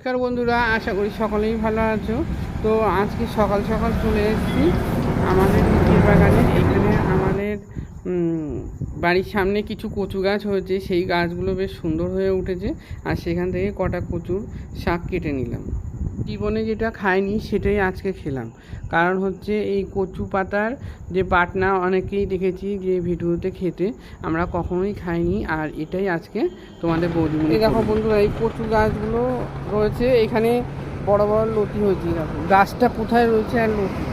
নমস্কার বন্ধুরা, আশা করি সকলেই ভালো আছো। তো আজকে সকাল সকাল চলে এসেছি আমাদের নিচের বাগানে। এখানে আমাদের বাড়ির সামনে কিছু কচু গাছ হয়েছে। সেই গাছগুলো বেশ সুন্দর হয়ে উঠেছে। আর সেখান থেকে কটা কচুর শাক কেটে নিলাম। জীবনে যেটা খাইনি সেটাই আজকে খেলাম। কারণ হচ্ছে এই কচু পাতার যে বাটনা অনেকেই দেখেছি যে ভিডিওতে খেতে আমরা কখনোই খাইনি আর এটাই আজকে তোমাদের বৌদিমণি দেখো বন্ধুরা এই কচু গাছগুলো রয়েছে এখানে বড় বড় লতি হয়েছে গাছটা কোথায় রয়েছে আর লতি?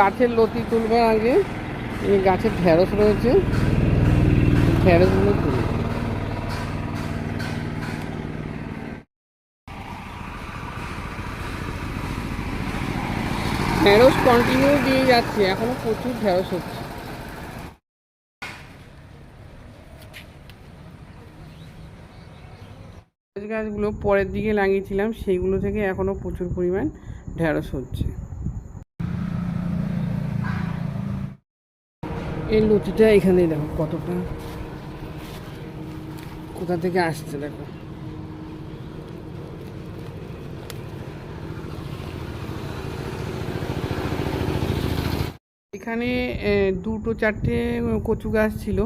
গাছের লতি তুলবে আগে। এই গাছের ঢেঁড়স রয়েছে। ঢেঁড়সগুলো তুলবে। ঢেঁড়স কন্টিনিউ দিয়ে যাচ্ছে। এখনও প্রচুর ঢেঁড়স হচ্ছে। গাছগুলো পরের দিকে লাগিয়েছিলাম, সেইগুলো থেকে এখনও প্রচুর পরিমাণ ঢেঁড়স হচ্ছে। এই লতিটা এখানেই দেখো কতটা। কোথা থেকে আসছে দেখো। এখানে দুটো চারটে কচু গাছ ছিল।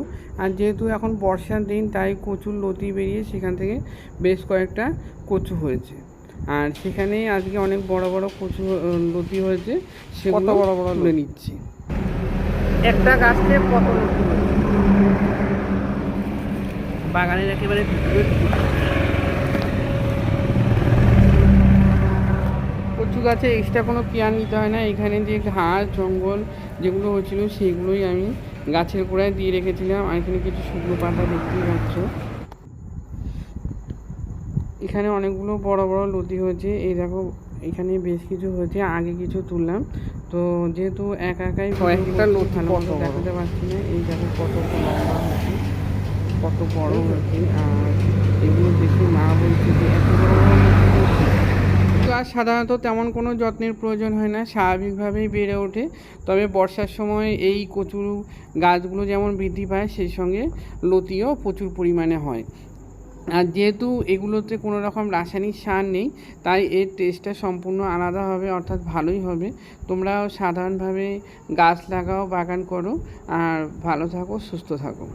আর যেহেতু এখন বর্ষার দিন তাই কচুর লতি বেরিয়ে সেখান থেকে বেশ কয়েকটা কচু হয়েছে। আর সেখানে আজকে অনেক বড় বড় কচু লতি হয়েছে সেগুলো বড় বড় নিচ্ছি। একটা গাছে কত লতি হয়েছে বাগানের একেবারে কচু গাছে এক্সট্রা কোনো কেয়ার নিতে হয় না। এখানে যে ঘাস জঙ্গল যেগুলো হয়েছিল সেগুলোই আমি গাছের গোড়ায় দিয়ে রেখেছিলাম। আর এখানে কিছু শুকনো পাতা দেখতেই পাচ্ছ। এখানে অনেকগুলো বড় বড় লতি হয়েছে। এই দেখো এখানে বেশ কিছু হয়েছে। আগে কিছু তুললাম। তো যেহেতু একা একাই কয়েকটা লতি দেখাতে পারছি না এই দেখো কত লম্বা হয়েছে কত বড় হয়েছে আর এগুলো দেখে মা বলছে যে এত বড় সাধারণত তেমন কোনো যত্নের প্রয়োজন হয় না স্বাভাবিকভাবেই বেড়ে ওঠে। তবে বর্ষার সময় এই কচুর গাছগুলো যেমন বৃদ্ধি পায় সেই সঙ্গে লতিও প্রচুর পরিমাণে হয়। আর যেহেতু এগুলোতে কোনো রকম রাসায়নিক সার নেই, তাই এর টেস্টটা সম্পূর্ণ আলাদা হবে, অর্থাৎ ভালোই হবে। তোমরাও সাধারণভাবে গাছ লাগাও, বাগান করো, আর ভালো থাকো, সুস্থ থাকো।